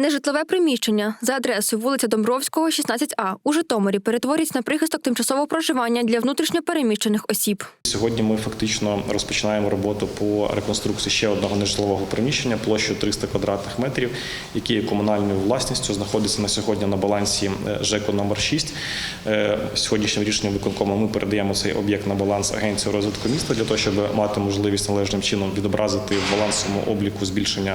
Нежитлове приміщення. За адресою вулиця Домбровського, 16А у Житомирі перетворюється на прихисток тимчасового проживання для внутрішньопереміщених осіб. Сьогодні ми фактично розпочинаємо роботу по реконструкції ще одного нежитлового приміщення площею 300 квадратних метрів, яке є комунальною власністю, знаходиться на сьогодні на балансі е, ЖЕКу номер 6 Е, Сьогоднішнім рішенням виконкому ми передаємо цей об'єкт на баланс Агенції розвитку міста для того, щоб мати можливість належним чином відобразити в балансовому обліку збільшення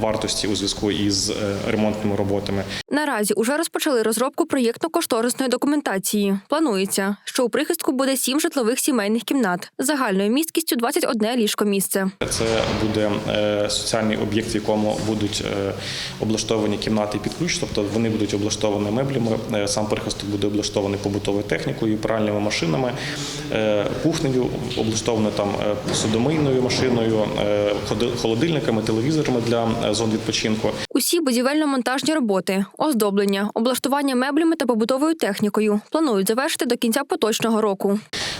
вартості у зв'язку із е, ремонтними роботами. Наразі уже розпочали розробку проєктно-кошторисної документації. Планується, що у прихистку буде сім житлових сімейних кімнат загальною місткістю 21 ліжко місце. Це буде е, соціальний об'єкт, в якому будуть е, облаштовані кімнати під ключ, тобто вони будуть облаштовані меблями. е, Сам прихисток буде облаштований побутовою технікою, пральними машинами, кухнею, облаштовано там е, посудомийною машиною, е, холодильниками, телевізорами для е, зон відпочинку. Усі будівельно-монтажні роботи, оздоблення, облаштування меблями та побутовою технікою планують завершити до кінця поточного року.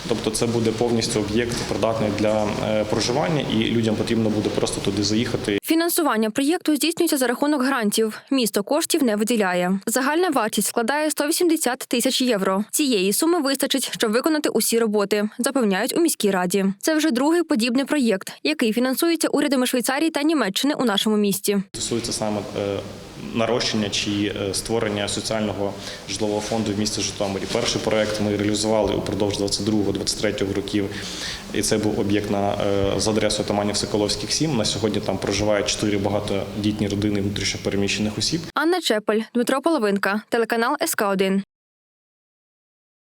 Тобто, це буде повністю об'єкт придатний для е, проживання, і людям потрібно буде просто туди заїхати Фінансування проєкту здійснюється за рахунок грантів. Місто коштів не виділяє. Загальна вартість складає 180 тисяч євро. Цієї суми вистачить, щоб виконати усі роботи, запевняють у міській раді. Це вже другий подібний проєкт, який фінансується урядами Швейцарії та Німеччини у нашому місті. стосується саме е, нарощення чи е, створення соціального житлового фонду в місті Житомирі. Перший проект ми реалізували упродовж 22-23 років, і це був об'єкт на е, за адресою Таманів Соколовських 7. На сьогодні там проживають чотири багатодітні родини внутрішньопереміщених осіб. Анна Чепель, Дмитро Половинка, телеканал СК 1